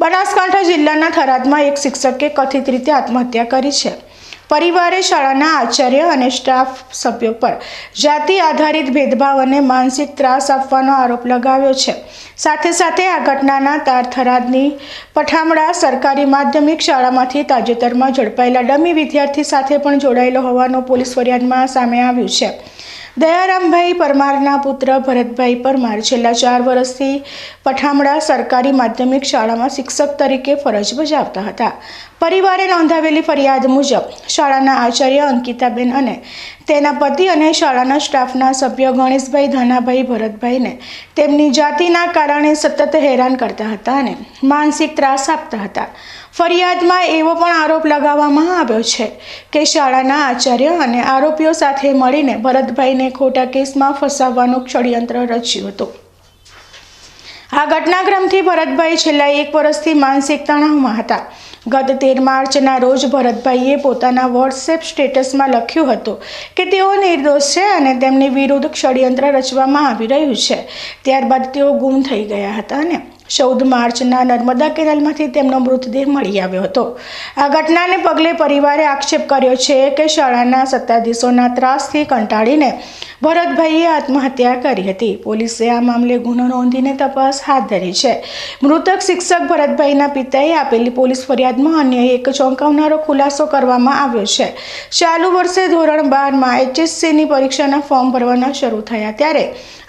બનાસકાંઠા જિલ્લાના થરાદમાં એક શિક્ષકે કથિત રીતે આત્મહત્યા કરી છે. પરિવારે શાળાના આચાર્ય અને સ્ટાફ સભ્યો પર જાતિ આધારિત ભેદભાવ અને માનસિક ત્રાસ આપવાનો આરોપ લગાવ્યો છે. સાથે સાથે આ ઘટનાના તાર થરાદની પઠામડા સરકારી માધ્યમિક શાળામાંથી તાજેતરમાં ઝડપાયેલા ડમી વિદ્યાર્થી સાથે પણ જોડાયેલો હોવાનો પોલીસ ફરિયાદમાં સામે આવ્યું છે. દયારામભાઈ પરમારના પુત્ર ભરતભાઈ પરમાર છેલ્લા ચાર વર્ષથી પઠામડા સરકારી માધ્યમિક શાળામાં શિક્ષક તરીકે ફરજ બજાવતા હતા. પરિવારે નોંધાવેલી ફરિયાદ મુજબ શાળાના આચાર્ય અંકિતાબેન અને તેના પતિ અને શાળાના સ્ટાફના સભ્ય ગણેશભાઈ ધાનાભાઈ ભરતભાઈને તેમની જાતિના કારણે સતત હેરાન કરતા હતા અને માનસિક ત્રાસ આપતા હતા. ફરિયાદમાં એવો પણ આરોપ લગાવવામાં આવ્યો છે કે શાળાના આચાર્ય અને આરોપીઓ સાથે મળીને ભરતભાઈને ખોટા કેસમાં ફસાવવાનું ષડયંત્ર રચ્યું હતું. આ ઘટનાક્રમથી ભરતભાઈ છેલ્લા એક વર્ષથી માનસિક તણાવમાં હતા. ગત તેર માર્ચના રોજ ભરતભાઈએ પોતાના વોટ્સએપ સ્ટેટસમાં લખ્યું હતું કે તેઓ નિર્દોષ છે અને તેમની વિરુદ્ધ ષડયંત્ર રચવામાં આવી રહ્યું છે. ત્યારબાદ તેઓ ગુમ થઈ ગયા હતા અને ચૌદ માર્ચના નર્મદા કેનાલમાંથી તેમનો મૃતદેહ મળી આવ્યો હતો. આ ઘટનાને પગલે પરિવારે આક્ષેપ કર્યો છે કે શાળાના સત્તાધીશોના ત્રાસથી કંટાળીને ભરતભાઈએ આત્મહત્યા કરી હતી. પોલીસે આ મામલે ગુનો નોંધીને તપાસ હાથ ધરી છે. મૃતક શિક્ષક ભરતભાઈના પિતાએ આપેલી પોલીસ ફરિયાદમાં અન્ય એક ચોંકાવનારો ખુલાસો કરવામાં આવ્યો છે. ચાલુ વર્ષે ધોરણ બારમાં એચએસસીની પરીક્ષાના ફોર્મ ભરવાના શરૂ થયા ત્યારે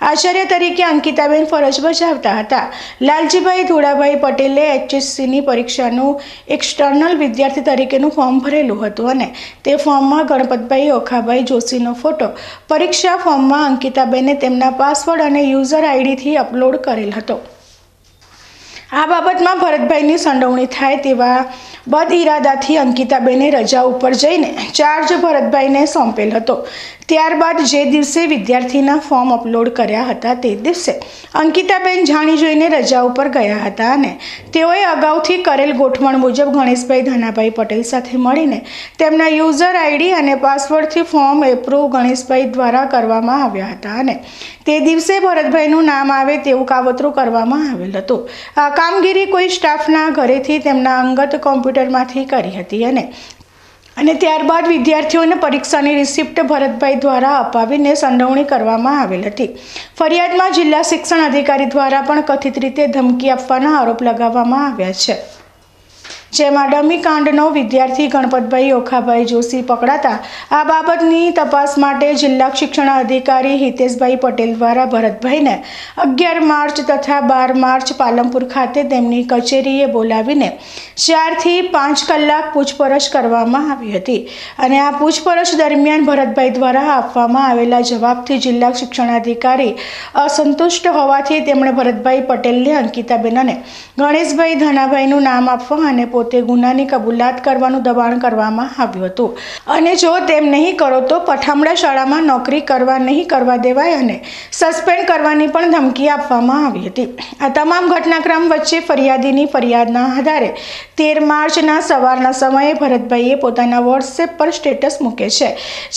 આચાર્ય તરીકે અંકિતાબેન ફરજ બજાવતા હતા. લાલજીભાઈ ધોળાભાઈ પટેલે એચએસસીની પરીક્ષાનું એક્સટર્નલ વિદ્યાર્થી તરીકેનું ફોર્મ ભરેલું હતું અને તે ફોર્મમાં ગણપતભાઈ ઓખાભાઈ જોશીનો ફોટો પરીક્ષા ફોર્મમાં અંકિતાબેને તેમના પાસવર્ડ અને યુઝર આઈડીથી અપલોડ કરેલ હતો. આ બાબતમાં ભરતભાઈની સંડોવણી થાય તેવા બદ ઇરાદાથી અંકિતાબેને રજા ઉપર જઈને ચાર્જ ભરતભાઈને સોંપેલ હતો. ત્યારબાદ જે દિવસે વિદ્યાર્થીના ફોર્મ અપલોડ કર્યા હતા તે દિવસે અંકિતાબેન જાણી જોઈને રજા ઉપર ગયા હતા અને તેઓએ અગાઉથી કરેલ ગોઠવણ મુજબ ગણેશભાઈ ધનાભાઈ પટેલ સાથે મળીને તેમના યુઝર આઈડી અને પાસવર્ડથી ફોર્મ એપ્રુવ ગણેશભાઈ દ્વારા કરવામાં આવ્યા હતા અને તે દિવસે ભરતભાઈનું નામ આવે તેવું કાવતરું કરવામાં આવેલ હતું. આ કામગીરી કોઈ સ્ટાફના ઘરેથી તેમના અંગત કોમ્પ્યુટરમાંથી કરી હતી અને અને ત્યારબાદ વિદ્યાર્થીઓને પરીક્ષાની રિસિપ્ટ ભરતભાઈ દ્વારા અપાવીને સંડોવણી કરવામાં આવેલ હતી. ફરિયાદમાં જિલ્લા શિક્ષણ અધિકારી દ્વારા પણ કથિત રીતે ધમકી આપવાના આરોપ લગાવવામાં આવ્યા છે. જેમાં ડમી કાંડનો વિદ્યાર્થી ગણપતભાઈ ઓખાભાઈ જોશી પકડાતા આ બાબતની તપાસ માટે જિલ્લા શિક્ષણ અધિકારી હિતેશભાઈ પટેલ દ્વારા ભરતભાઈને અગિયાર માર્ચ તથા બાર માર્ચ પાલનપુર ખાતે તેમની કચેરીએ બોલાવીને ચારથી પાંચ કલાક પૂછપરછ કરવામાં આવી હતી. અને આ પૂછપરછ દરમિયાન ભરતભાઈ દ્વારા આપવામાં આવેલા જવાબથી જિલ્લા શિક્ષણાધિકારી અસંતુષ્ટ હોવાથી તેમણે ભરતભાઈ પટેલને અંકિતાબેન અને ગણેશભાઈ ધનાભાઈનું નામ આપવા અને પોતે ગુનાની કબૂલાત કરવાનું દબાણ કરવામાં આવ્યું હતું. અને જો તેમ નહીં કરો તો પઠામડા શાળામાં નોકરી કરવા નહીં કરવા દેવાય અને સસ્પેન્ડ કરવાની પણ ધમકી આપવામાં આવી હતી. આ તમામ ઘટનાક્રમ વચ્ચે ફરિયાદીની ફરિયાદના આધારે તેર માર્ચના સવારના સમયે ભરતભાઈએ પોતાના વોટ્સએપ પર સ્ટેટસ મૂકે છે.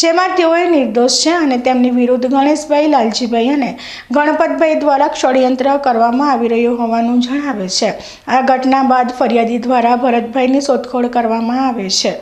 જેમાં તેઓએ નિર્દોષ છે અને તેમની વિરુદ્ધ ગણેશભાઈ, લાલજીભાઈ અને ગણપતભાઈ દ્વારા ષડયંત્ર કરવામાં આવી રહ્યું હોવાનું જણાવે છે. આ ઘટના બાદ ફરિયાદી દ્વારા ભરતભાઈની શોધખોળ કરવામાં આવે છે.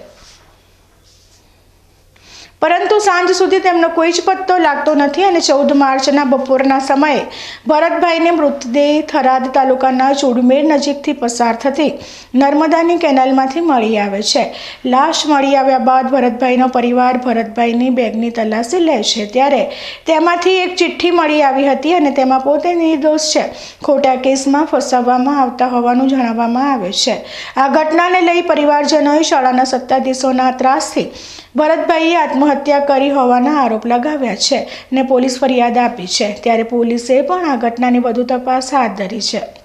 પરંતુ સાંજ સુધી તેમનો કોઈ જ પત્તો લાગતો નથી અને ચૌદ માર્ચના બપોરના સમયે ભરતભાઈને મૃતદેહ થરાદ તાલુકાના ચુડમેર નજીકથી પસાર થતી નર્મદાની કેનાલમાંથી મળી આવે છે. લાશ મળી આવ્યા બાદ ભરતભાઈનો પરિવાર ભરતભાઈની બેગની તલાશી લે છે. ત્યારે તેમાંથી એક ચિઠ્ઠી મળી આવી હતી અને તેમાં પોતે નિર્દોષ છે. ખોટા કેસમાં ફસાવવામાં આવતા હોવાનું જણાવવામાં આવે છે. આ ઘટનાને લઈ પરિવારજનોએ શાળાના સત્તાધીશોના ત્રાસથી ભરતભાઈએ આત્મહત્યા કરી હોવાના આરોપ લગાવ્યા છે ને પોલીસ ફરિયાદ આપી છે. ત્યારે પોલીસે પણ આ ઘટનાની વધુ તપાસ હાથ ધરી છે.